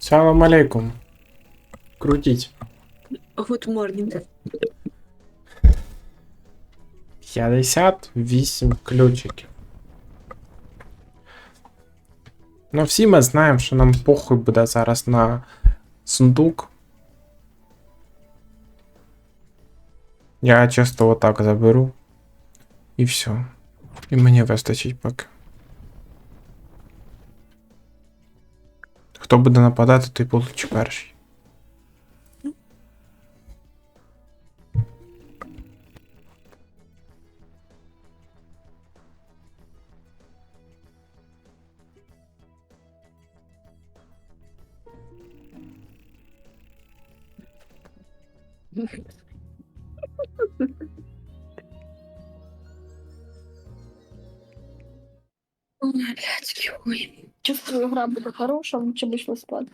Салам алейкум. Крутіть. Good morning. 58 ключиків. Ну, всі ми знаємо, що нам похуй буде зараз на сундук. Я часто отак заберу. І все. І мені вистачить поки. Хто буде нападати, той получить перший. Ой, ой. Чувствую, гра буде хороша, лучше бы йшло спати.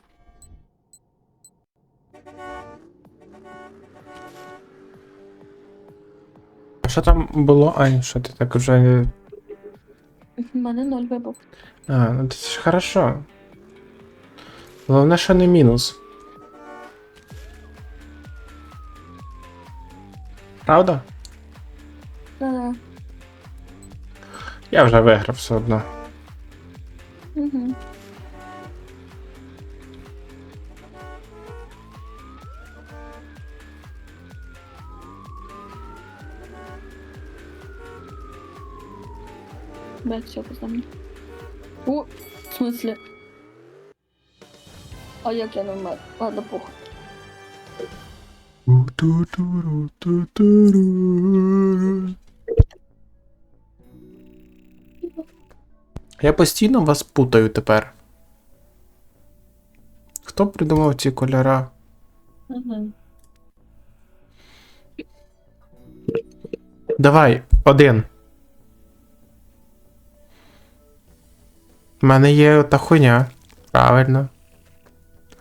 А що там було? Ань, що ти так вже. У мене ноль вибух. А, ну це ж хорошо. Головне, що не мінус. Правда? Да-да. Я вже виграв все одно. Угу. Блядь, все, познамни. О, в смысле? А як я не? Ладно, похуй. Я постійно вас путаю тепер. Хто придумав ці кольора? Угу. Давай, один. У мене є та хуйня. Правильно.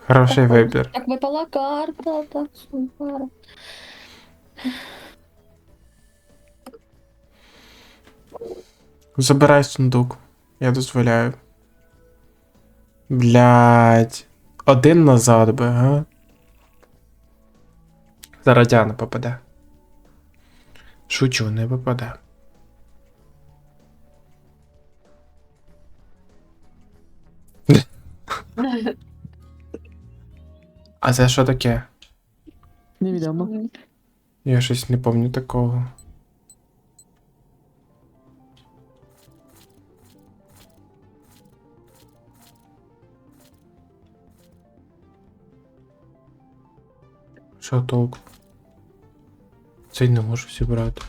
Хороший вибір. Так випала карта, так супер. Забирай сундук. Я дозволяю. Блять. Один назад би, га? Зараз Діана попаде. Шучу, не попаде. А це що таке? Невідомо. Я щось не пам'ятаю такого. Що толку? Цей не можу зібрати.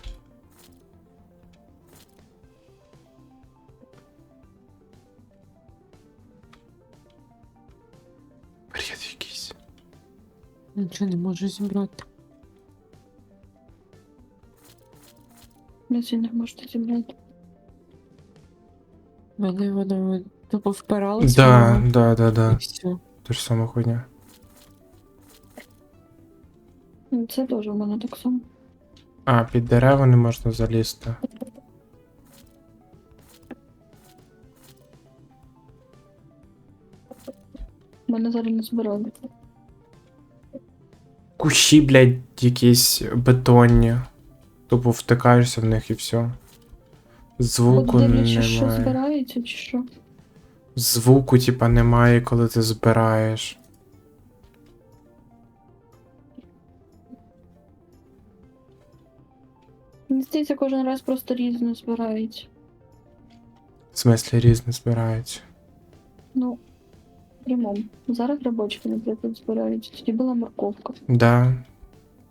Бред якийсь. Нічого не можу зібрати. Я сьогодні можете зібрати. В Мене воно тупо впиралося. Да, воно, да, да, І да. все. Та ж сама хуйня. Ну, Це теж у мене так само. А, під дерева не можна залізти. У мене зараз не збирали. Кущі, блядь, якісь бетонні. Тупо втикаєшся в них і все. Звуку От дивлячись, що немає. збирається, чи що. Звуку, типа, немає, коли ти збираєш. Мені здається, кожен раз просто різно збирається. В смислі різне збирається. Ну, прямому. Зараз грибочки, наприклад, збираються. Тоді була морковка. Да.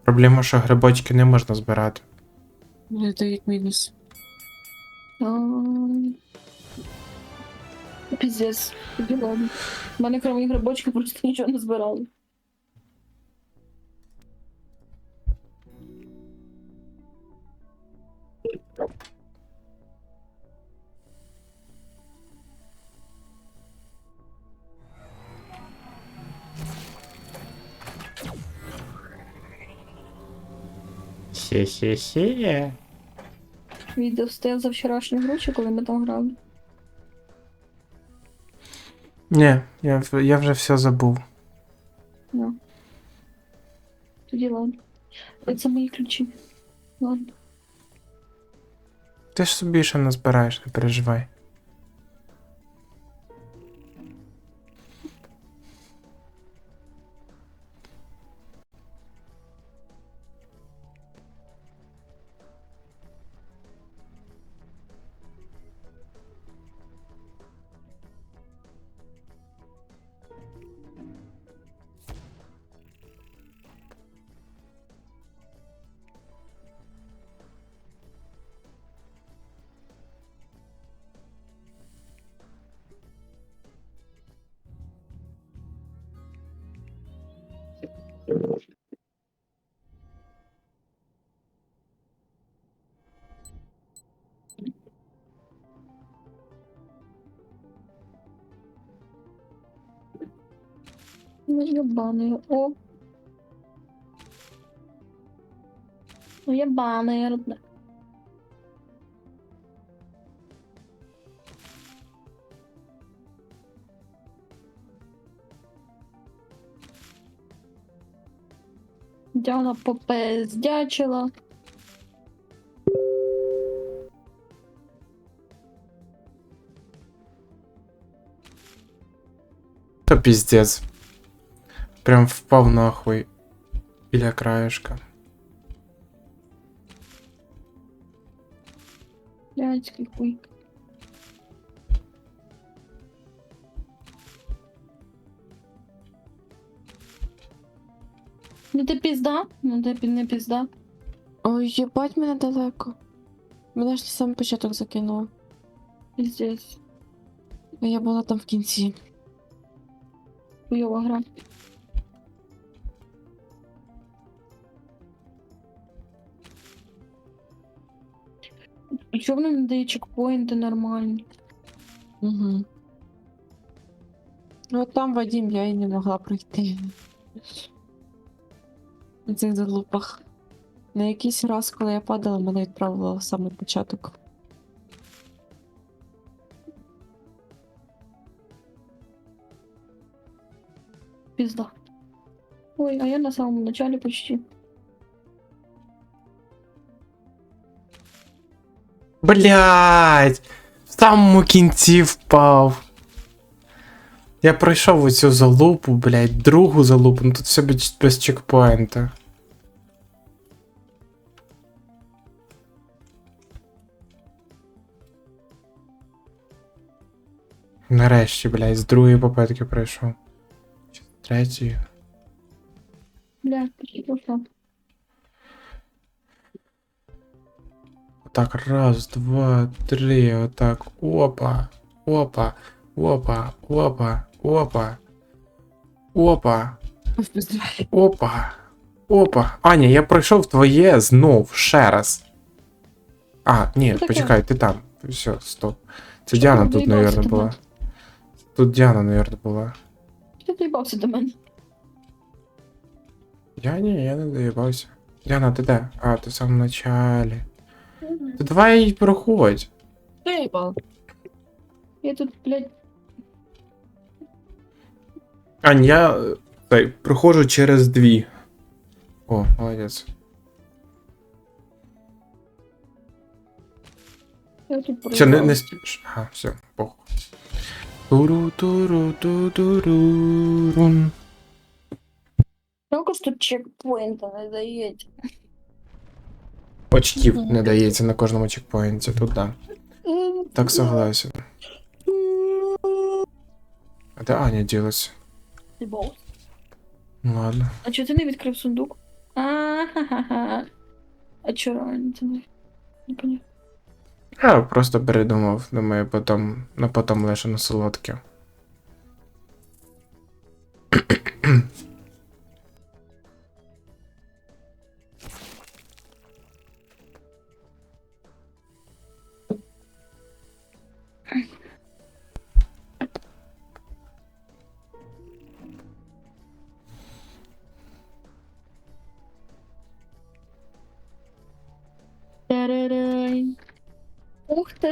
Проблема, що грибочки не можна збирати. Мені дають мінус. Піздець, тоді. У мене кроме грибочки просто нічого не збирали. Хе-хе-хе. Відео стояв за вчорашню гру, чи коли ми там грали. Ні, я, я вже все забув. Да. Тоді ладно. Це мої ключі. Ладно. Ти ж собі ще не збираєш, не переживай. Ну, ебаные. О. Ну, ебаные, родная. Діана попездячила. То піздець. Прям впав нахуй. Біля краєшка. Блядський хуй. Ну ти пізда? Ну ти не пізда. Ой, їбать мене далеко. Мене ж на самий початок закинуло. Піздець. А я була там в кінці. Хуйова гра. А чого воно не дає чекпоінти нормальні? Угу. Ну от там Вадим я і не могла пройти. У цих залупах. На якийсь раз, коли я падала, мене відправило в самий початок. Пізда. Ой, а я на самому начале почти. Блять! В самому кінці впав. Я пройшов оцю залупу, блять, другу залупу, ну тут все без, чекпоінта. Нарешті, блять, з другої попитки пройшов. Чи з третьої. Бля, почти що. Отак, раз, два, три, отак. Опа, опа, опа, опа, опа. Опа, опа, опа. Аня, я пройшов твоє знов ще раз. А, ні, Що таке? почекай, ти там. Все, стоп. Це Що Діана ти тут, доїбався наверное, до була. мене? Тут Діана, наверное, була. Ти доїбався до мене. Я ні, я не доїбався. Діана, ти де? А, ти в самому началі. Ти давай проходь. Доїбал. Я тут, блядь, Ань, я е, цей, проходжу через дві. О, молодець. я тут Все, не, не спіш. Ага, все, похуй. туру туру ту туру рун Жалко, що чекпоінта не дається. Очків не дається на кожному чекпоінті, тут да. Так согласен. А де Аня ділася? Ти. Ну ладно. А чого ти не відкрив сундук? А-ха-ха-ха. А чого раніше ти не? Не поняв. Я просто передумав, думаю, потім, на потім лише на солодке.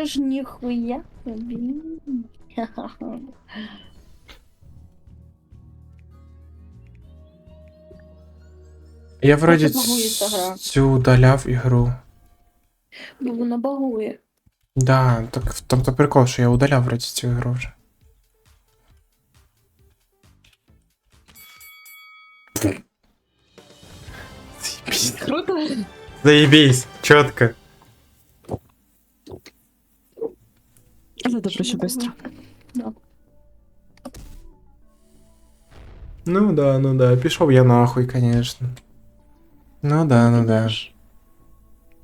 Ух ж, нихуя. Я вроді Просто багується гра. цю удаляв ігру. Бо вона багує. Да, так в тому-то прикол, що я удаляв вроді цю ігру вже. Заебись. Круто. Заебись, чітко. Але добре, що швидко. Да. Ну да, ну да, пішов я нахуй, конечно. Ну да, ну да.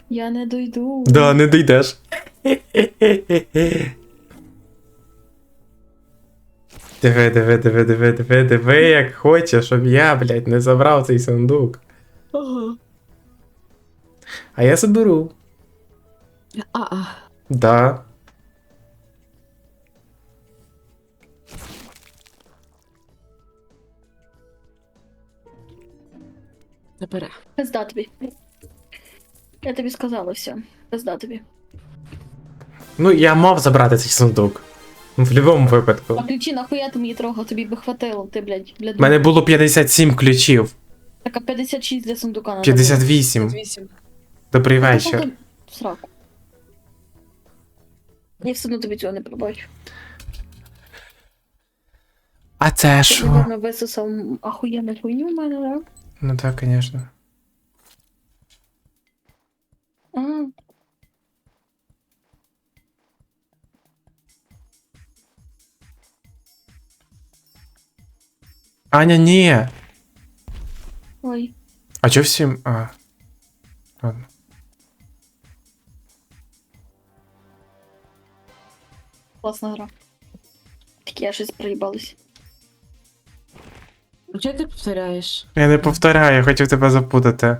Я не дойду. Да, не дійдеш. Диви, диви, диви, диви, диви, диви, як хочеш, щоб я, блядь, не забрав цей сундук. Ага. А я заберу. А-а. Да. Не бере. Пизда тобі. Я тобі сказала все. Пизда тобі. Ну, я мав забрати цей сундук. В будь-якому випадку. А ключі нахуя ти мені трогав, тобі би хватило, ти, блядь, для У мене було 57 ключів. Так, а 56 для сундука надо 58. Вісім. Добрий було. вечір. В Сраку. Я все одно тобі цього не пробачу. А це Ти, що? напевно, висосав ахуєнну хуйню в мене, да? Ну так, звісно. А, Аня, ні. ой. А чо всім. А. Ладно. Класна гра. Тільки я щось проїбалась. А чого ти повторяєш? Я не повторяю, я хотів тебе запутати.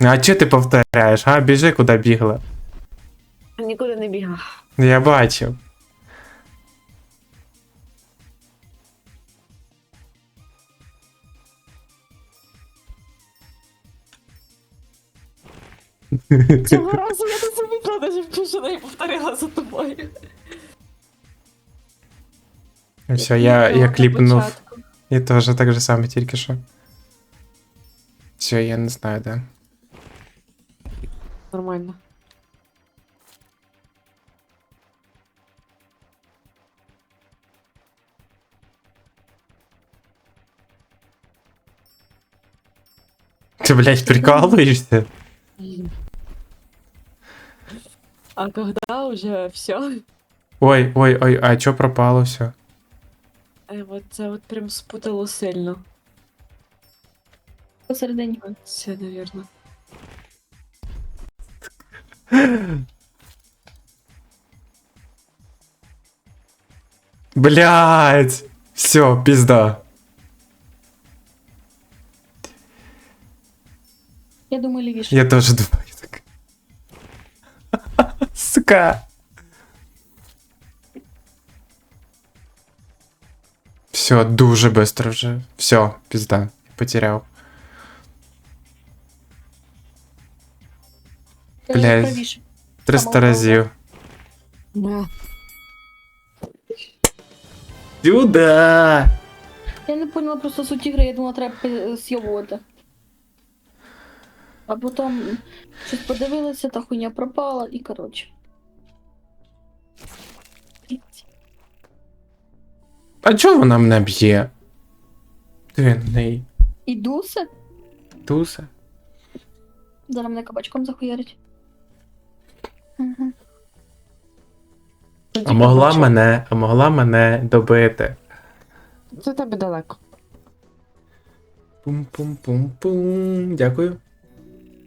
А чого ти повторяєш, а? Біжи, куди бігла. Нікуди не бігав. Я бачив. Цього разу я не замітила, навіть що неї повторяла за тобою. Все, я, я На кліпнув. початку. Я теж так же саме, тільки що. Все, я не знаю, де. Нормально. Ти, блядь, прикалуєшся? А когда уже все, Ой, ой, ой, а чо пропало все? вот це от прям спутало сильно. Посередині. Це, навірно. Блядь! Все, пизда. Я думаю, лівіше. Я тоже думаю так. Сука. Все, дуже быстро вже. Все, пизда. Потеряв. Е, блядь. Правіше. 300 Самого разів. Да. Сюда! Я не поняла просто суть ігри, я думала, треба пи- з'йобувати. А потім щось подивилася, та хуйня пропала і коротше. А чого вона мене б'є? Неї. І дусе? Туса? Зараз мене кабачком захуярить. Угу. А могла мене, а могла мене добити. Це тебе далеко. Пум-пум-пум-пум. Дякую.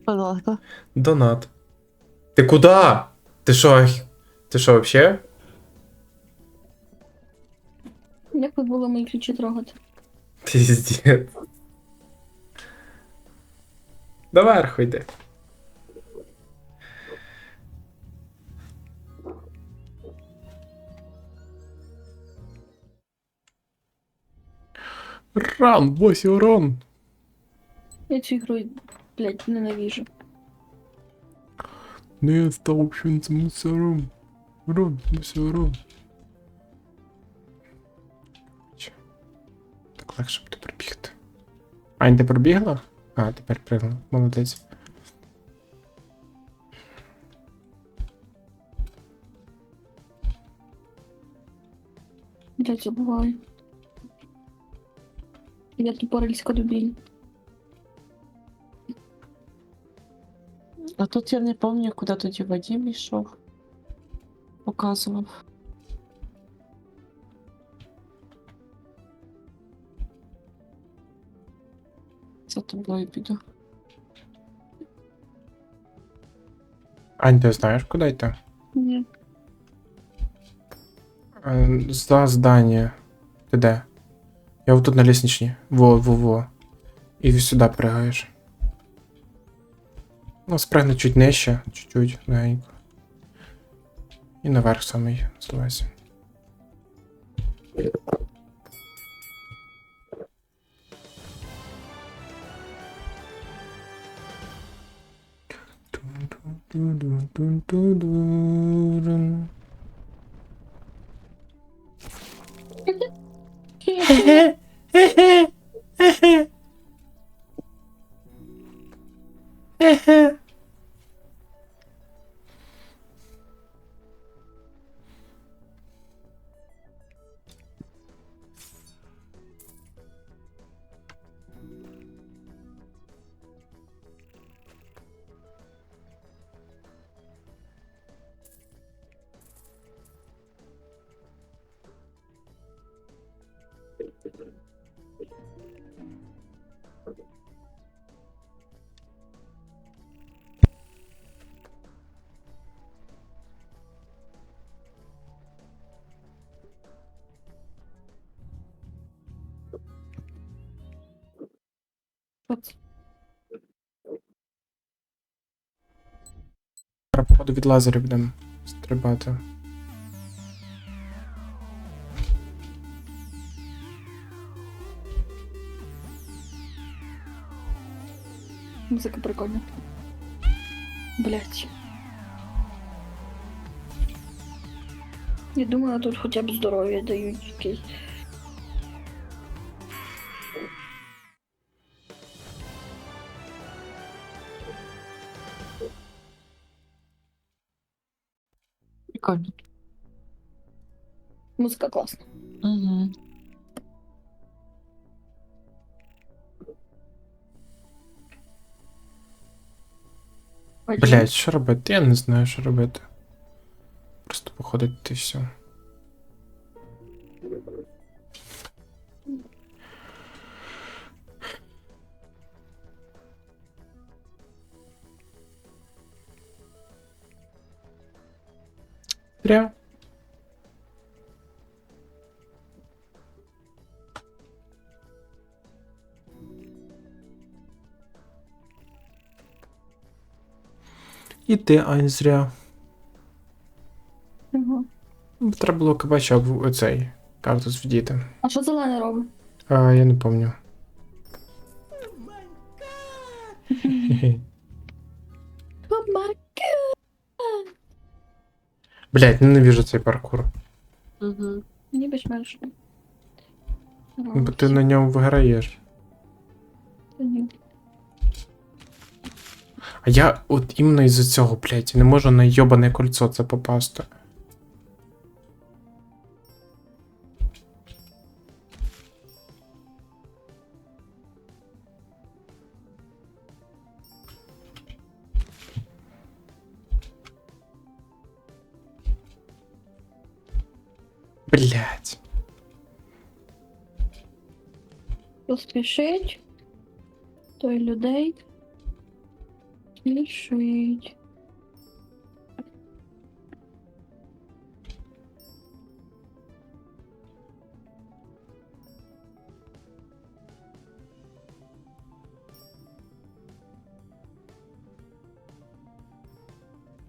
Далеко. Донат. Ти куди? Ти що? Ти що, вообще? Як ви було мої ключі трогати? Піздець. Доверху йди. Ран, босі урон. Я цю ігру, блядь, ненавижу. Не став він з мусором. Ром, ну все, ром. Так легше буде пробігти. А не пробігла? А, тепер пригла. Молодець. Я забуваю. Я тут порильська дубіль. А тут я не пам'ятаю, куди тоді Вадим йшов. Показував. За тобою піду. Ань, ти знаєш, куди йти? Ні. Е, За здання. Ти де? Я отут на лісничні. Во, во, во. І сюди пригаєш. Ну, спригни чуть нижче, чуть-чуть, легенько. І наверх самий зливайся. Тун-тун-тун-тун-тун-тун-тун. Що походу від лазерів будемо стрибати. Музика прикольна. Блять. Я думала, тут хоча б здоров'я дають якесь. Музика класна. Угу. Блять, що робити? Я не знаю, що робити. Просто походити і все. Зря. І ти, Ань, зря. Ага. Треба було кабача в оцей картус вдіти. А що зелене робить? А, я не помню. Блять, ненавижу цей паркур. Угу. Мені більш-менш. Бо ти на ньому виграєш. Та ні. А я от іменно із-за цього, блять, не можу на йобане кольцо це попасти. Блять. Поспішить. Той людей. Спішить.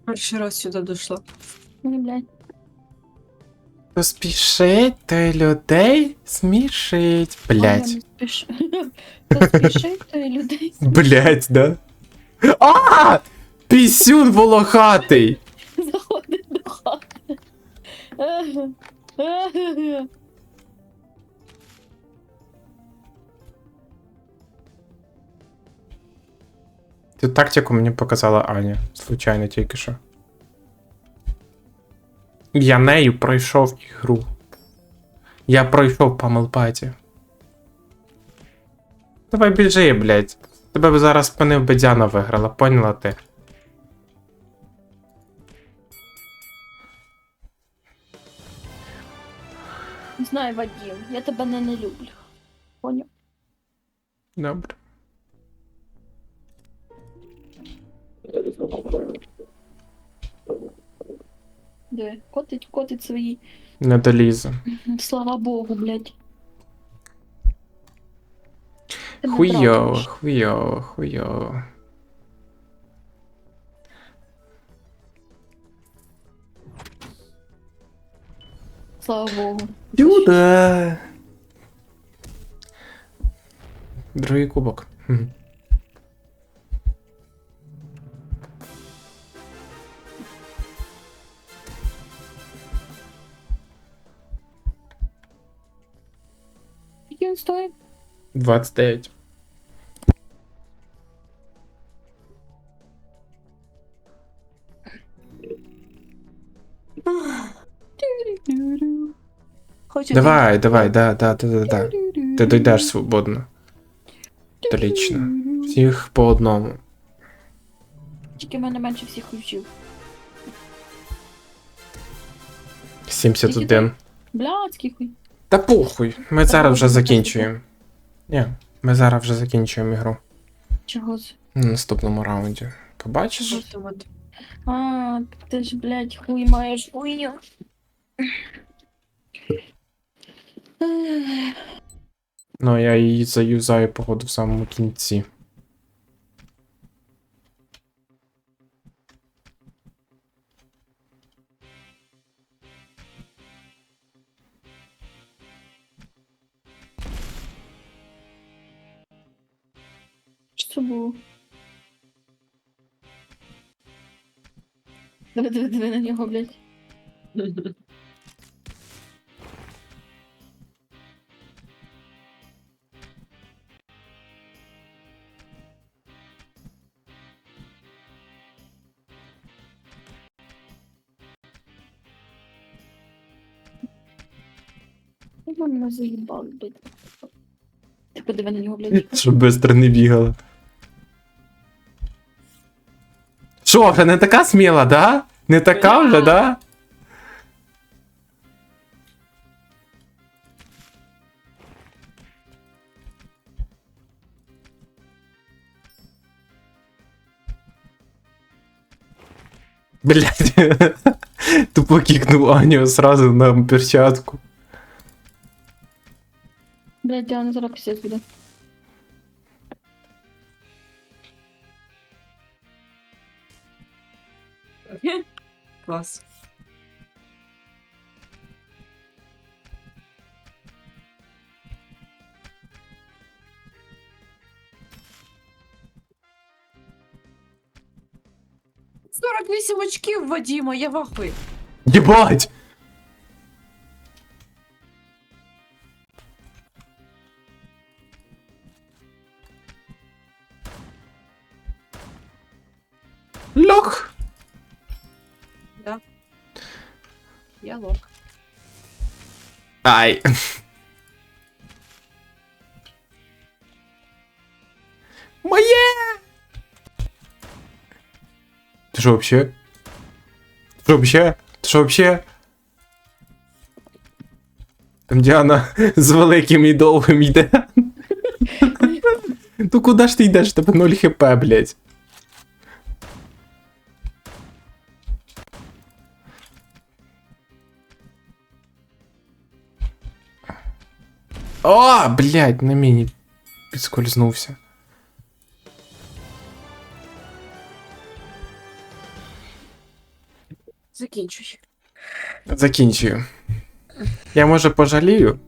Перший раз сюди дійшла. Ні, блядь. Поспішить той людей смішить. А, я Блять. не спіш- Поспішить той людей. Блять, да? А! Пісюн волохатий! Заходить до хати. Ти тактику мені показала Аня, случайно тільки що. Я нею пройшов ігру. Я пройшов по мелпаті. Давай біжи, блядь. Тебе б зараз спинив би Діана виграла, поняла ти? Знаю, Вадим, я тебе не, не люблю. Поняв? Добре. Диви, котить, котить свої. Не долізу. Слава Богу, блядь. Ти мене Хуйово, тратиш. хуйово, хуйово. Слава Богу. Сюда. Другий кубок. Хм. Скільки він стоїть? 29. Хочу Давай, давай, да, да, да, да, да. Ти дойдеш свободно. Отлично. Всіх по одному. Тільки в мене менше всіх ключів. 71. Блядський хуй. Та похуй, ми зараз вже закінчуємо. Ні, ми зараз вже закінчуємо ігру. Чого це? На наступному раунді. Побачиш? От. А, ти ж, блядь, хуй маєш хуйню. Ну, я її заюзаю, походу, в самому кінці. Що було? Диви, диви, диви на нього, блядь. Ви мене заїбали, блядь. Ти подиви на нього, блядь. Щоб швидко не бігала. Що, вже не така сміла, да? Не така вже, да? Блять, тупо кикнул Аню сразу на перчатку. Блядь, Діана зараз пісець буде. Клас. Сорок вісім очків, Вадіма, я вахую. Ебать! Ай. Моє! Ти що вообще? Ти що вообще? Ти що вообще? Там Діана з великим і довгим йде. Ну куди ж ти йдеш? Тебе 0 хп, блядь. О, блядь, на міні підскользнувся. Закінчуй. Закінчую. Я може пожалію.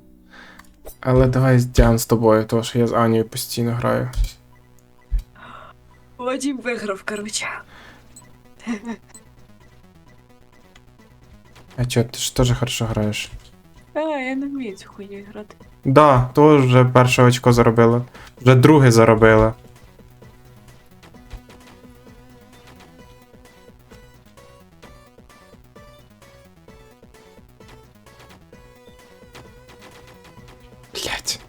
Але давай Діан з тобою, тому що я з Анією постійно граю. Вадім виграв, короче. А чо, ти ж теж хорошо граєш? А, я не вмію цю хуйню грати. Да, то вже перше очко заробила. Вже друге заробило. Блять.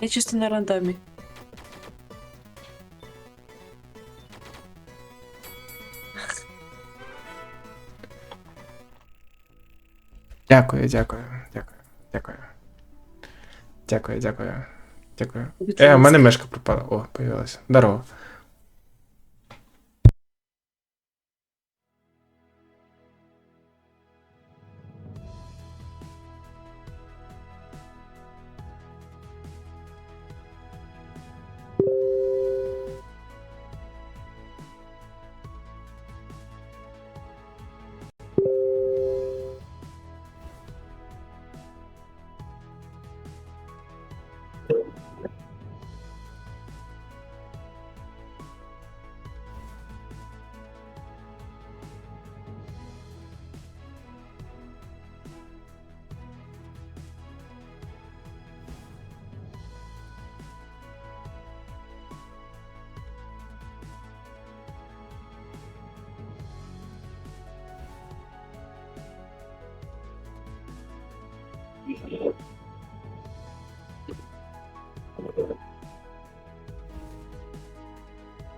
Я чисто на рандомі. Дякую, дякую, дякую, дякую. Дякую, дякую. Дякую. Е, у мене мешка пропала. О, появилася. Здорово.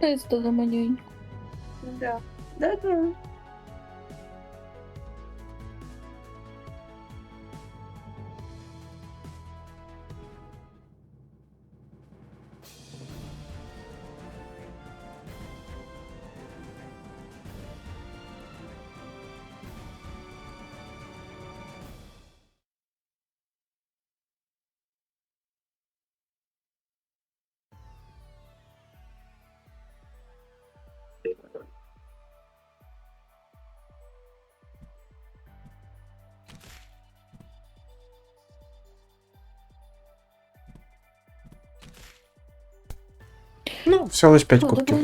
Тесто за. Да. Да-да. Ну, всього 5 О, кубків.